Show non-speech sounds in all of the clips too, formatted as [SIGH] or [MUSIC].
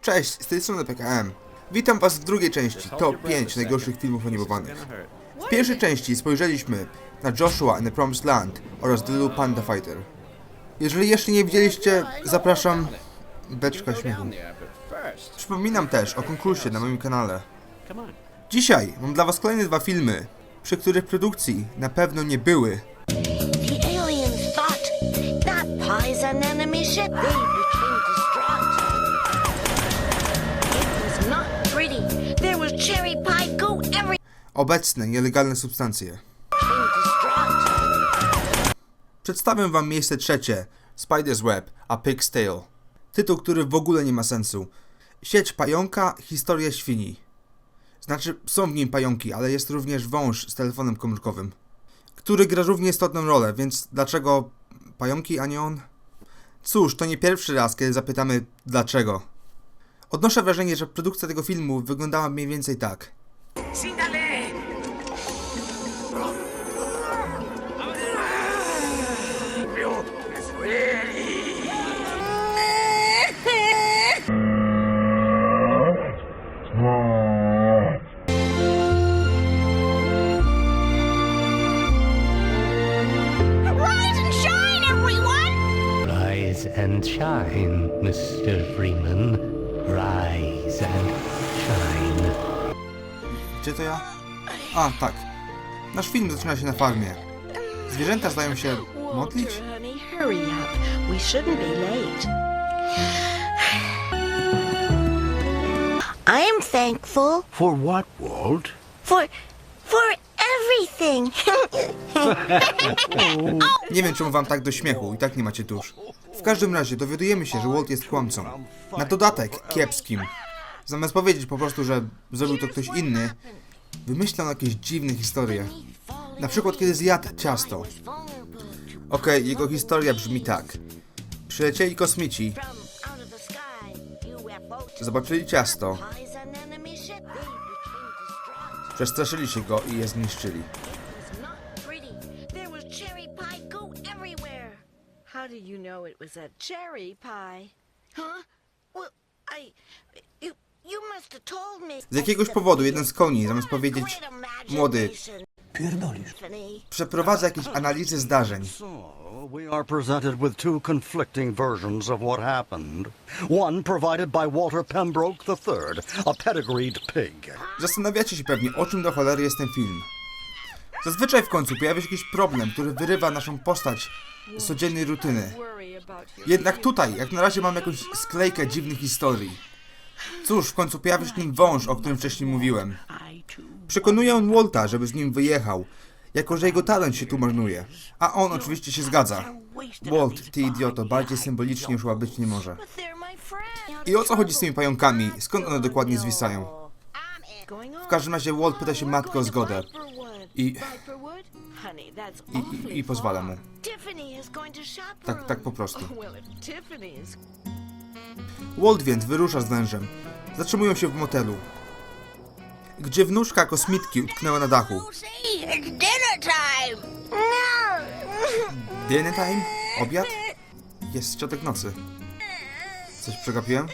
Cześć, z tej strony PKM. Witam was w drugiej części Top 5 najgorszych filmów animowanych. W pierwszej części spojrzeliśmy na Joshua and the Promised Land oraz The Little Panda Fighter. Jeżeli jeszcze nie widzieliście, zapraszam beczka śmiechu. Przypominam też o konkursie na moim kanale. Dzisiaj mam dla was kolejne dwa filmy, przy których produkcji na pewno nie były The aliens thought that pie's an enemy. Obecne nielegalne substancje. Przedstawię wam miejsce trzecie Spider's Web, a Pig's Tale. Tytuł, który w ogóle nie ma sensu. Sieć pająka, historia świni. Znaczy, są w nim pająki, ale jest również wąż z telefonem komórkowym, który gra równie istotną rolę, więc dlaczego pająki, a nie on? Cóż, to nie pierwszy raz, kiedy zapytamy dlaczego. Odnoszę wrażenie, że produkcja tego filmu wyglądała mniej więcej tak. Rise and shine, Mr. Freeman. Rise and shine. Gdzie to ja? A, tak. Nasz film zaczyna się na farmie. Zwierzęta zdają się modlić? I am thankful For what, Walt? for for everything. [LAUGHS] Nie wiem, czemu wam tak do śmiechu, i tak nie macie dusz. W każdym razie dowiadujemy się, że Walt jest kłamcą. Na dodatek kiepskim. Zamiast powiedzieć po prostu, że zrobił to ktoś inny, wymyślał jakieś dziwne historie. Na przykład, kiedy zjadł ciasto. Okej, jego historia brzmi tak. Przylecieli kosmici, zobaczyli ciasto, przestraszyli się go i je zniszczyli. You know it was a cherry pie? Huh? Well, I you you must have told me. Z jakiegoś powodu jeden z koni, zamiast powiedzieć młody, Pierdolisz. przeprowadza jakieś analizy zdarzeń. So, we are presented with two conflicting versions of what happened. One provided by Walter Pembroke III, a pedigreed pig. Zastanawiacie się pewnie, o czym do cholery jest ten film. Zazwyczaj w końcu pojawia się jakiś problem, który wyrywa naszą postać z codziennej rutyny. Jednak tutaj, jak na razie mam jakąś sklejkę dziwnych historii. Cóż, w końcu pojawia się ten wąż, o którym wcześniej mówiłem. Przekonuje on Walta, żeby z nim wyjechał, jako że jego talent się tu marnuje. A on oczywiście się zgadza. Walt, ty idioto, bardziej symbolicznie już chyba być nie może. I o co chodzi z tymi pająkami? Skąd one dokładnie zwisają? W każdym razie Walt pyta się matkę o zgodę. I, i, i, i pozwala mu. Tak, tak po prostu. Is Walt więc wyrusza z wężem. Zatrzymują się w motelu, gdzie wnuczka kosmitki utknęła na dachu. Dinner time. No. Dinner time? Obiad? Jest środek nocy. Coś przegapiłem?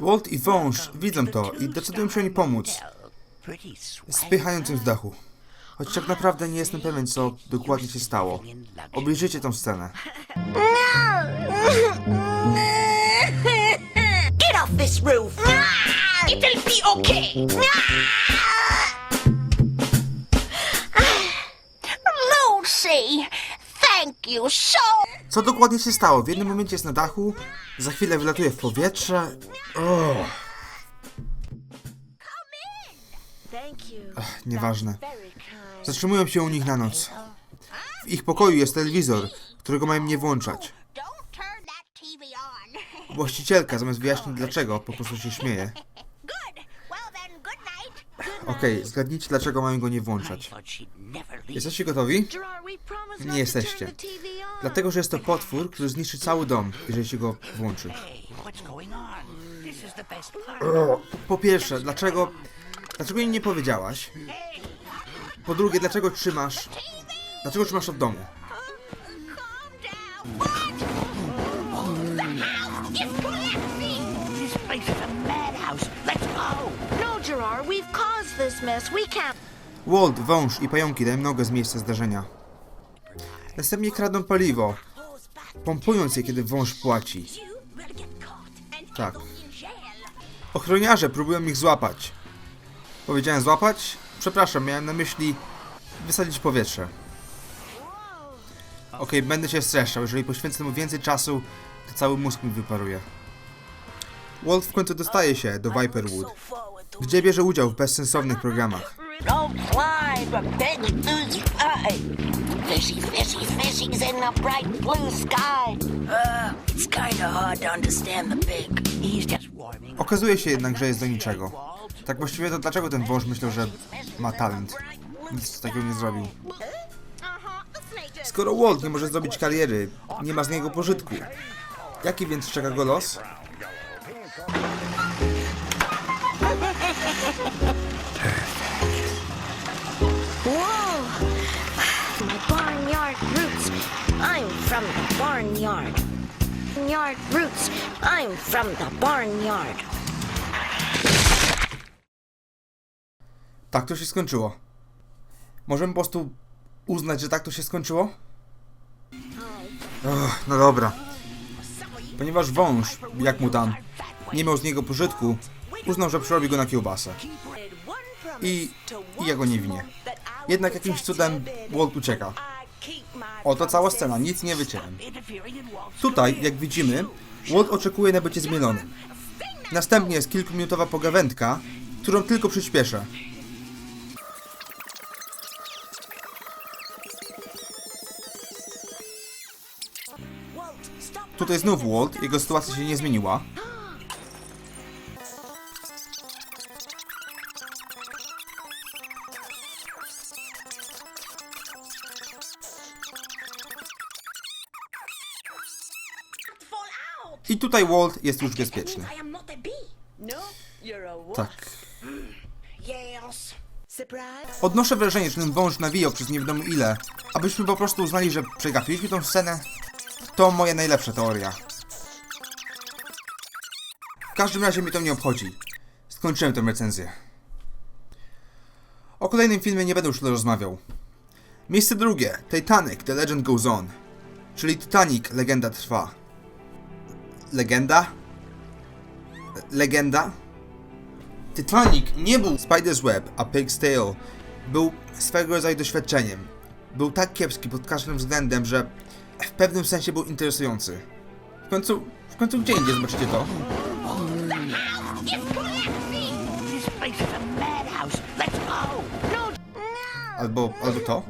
Walt i wąż widzą to i decydują się mi pomóc, spychając ją z dachu. Choć tak naprawdę nie jestem pewien, co dokładnie się stało. Obejrzyjcie tą scenę. Get off this roof. It'll be okay. Lucy, thank you so. Co dokładnie się stało? W jednym momencie jest na dachu, za chwilę wylatuje w powietrze. O, You. nieważne. Zatrzymują się u nich na noc. W ich pokoju jest telewizor, którego mają nie włączać. On. [LAUGHS] Właścicielka, zamiast wyjaśnić dlaczego, po prostu się śmieje. Okej, zgadnijcie dlaczego mają go nie włączać. Jesteście gotowi? Nie jesteście. Dlatego, że jest to potwór, który zniszczy cały dom, jeżeli się go włączy. Po pierwsze, dlaczego... Dlaczego jej nie powiedziałaś? Po drugie, dlaczego trzymasz... Dlaczego trzymasz od domu? Walt, wąż i pająki dają nogę z miejsca zdarzenia. Następnie kradną paliwo, pompując je, kiedy wąż płaci. Tak. Ochroniarze próbują ich złapać. Powiedziałem złapać? Przepraszam, miałem na myśli wysadzić powietrze. Okej, będę się streszczał. Jeżeli poświęcę mu więcej czasu, to cały mózg mi wyparuje. Walt w końcu dostaje się do Viperwood, gdzie bierze udział w bezsensownych programach. Fishy, fishy, in the bright blue sky. Uh, it's kinda hard to understand the pig. He's just warming. Okazuje się jednak, że jest do niczego. Tak właściwie to dlaczego ten wąż myślał, że ma talent? Nic takiego nie zrobił. Skoro Walt nie może zrobić kariery, nie ma z niego pożytku. Jaki więc czeka go los? Barnyard. Yard roots. I'm from the barnyard. Tak to się skończyło. Możemy po prostu uznać, że tak to się skończyło? Ach, no dobra. Ponieważ wąż, jak mu tam, nie miał z niego pożytku, uznał, że przerobi go na kiełbasę. I, i ja go nie winię. Jednak jakimś cudem Walt ucieka. Oto cała scena, nic nie wyciąłem. Tutaj, jak widzimy, Walt oczekuje na bycie zmielonym. Następnie jest kilkuminutowa pogawędka, którą tylko przyspieszę. Tutaj znów Walt, jego sytuacja się nie zmieniła. I tutaj Walt jest już bezpieczny. Tak. Odnoszę wrażenie, że ten wąż nawijał przez nie wiadomo ile, abyśmy po prostu uznali, że przegapiliśmy tą scenę. To moja najlepsza teoria. W każdym razie mi to nie obchodzi. Skończyłem tę recenzję. O kolejnym filmie nie będę już rozmawiał. Miejsce drugie. Titanic, The Legend Goes On. Czyli Titanic, legenda trwa. Legenda? Legenda? Titanic nie był Spider's Web, a Pig's Tale był swego rodzaju doświadczeniem. Był tak kiepski pod każdym względem, że w pewnym sensie był interesujący. W końcu, w końcu gdzie indziej zobaczycie to? Albo, albo to?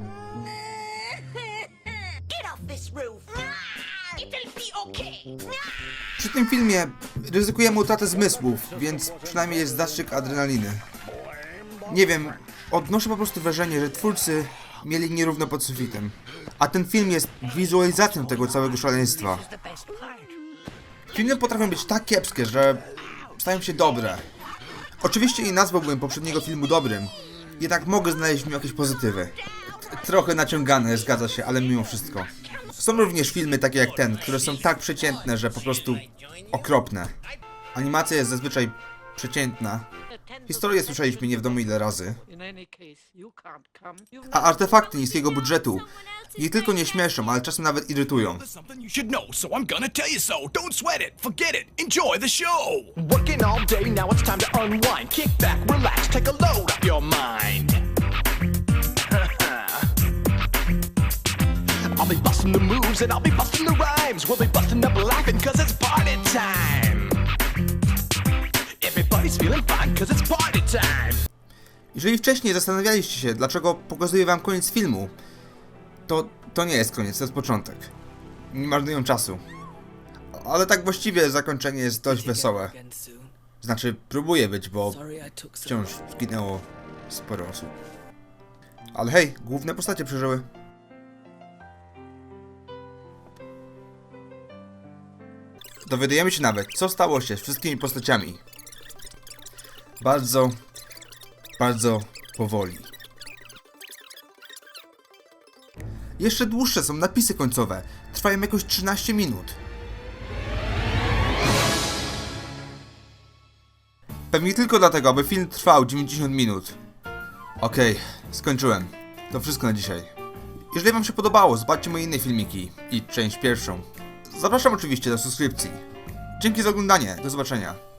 Przy tym filmie ryzykujemy utratę zmysłów, więc przynajmniej jest zastrzyk adrenaliny. Nie wiem, odnoszę po prostu wrażenie, że twórcy mieli nierówno pod sufitem. A ten film jest wizualizacją tego całego szaleństwa. Filmy potrafią być tak kiepskie, że stają się dobre. Oczywiście nie nazwałbym poprzedniego filmu dobrym, jednak mogę znaleźć w nim jakieś pozytywy. T- Trochę naciągane, zgadza się, ale mimo wszystko. Są również filmy takie jak ten, które są tak przeciętne, że po prostu okropne. Animacja jest zazwyczaj przeciętna. Historię słyszeliśmy nie wiadomo ile razy. A artefakty niskiego budżetu nie tylko nie śmieszą, ale czasem nawet irytują. I'll be busting the moves and I'll be busting the rhymes. We'll be busting up laughing cause it's party time. Jeżeli wcześniej zastanawialiście się, dlaczego pokazuję wam koniec filmu, to to nie jest koniec, to jest początek. Nie marnują czasu. Ale tak właściwie zakończenie jest dość wesołe. Znaczy, próbuję być, bo wciąż zginęło sporo osób. Ale hej, główne postacie przeżyły. Dowiadujemy się nawet, co stało się z wszystkimi postaciami. Bardzo, bardzo powoli. Jeszcze dłuższe są napisy końcowe. Trwają jakoś 13 minut. Pewnie tylko dlatego, aby film trwał 90 minut. Okej, skończyłem. To wszystko na dzisiaj. Jeżeli Wam się podobało, zobaczcie moje inne filmiki i część pierwszą. Zapraszam oczywiście do subskrypcji. Dzięki za oglądanie, do zobaczenia.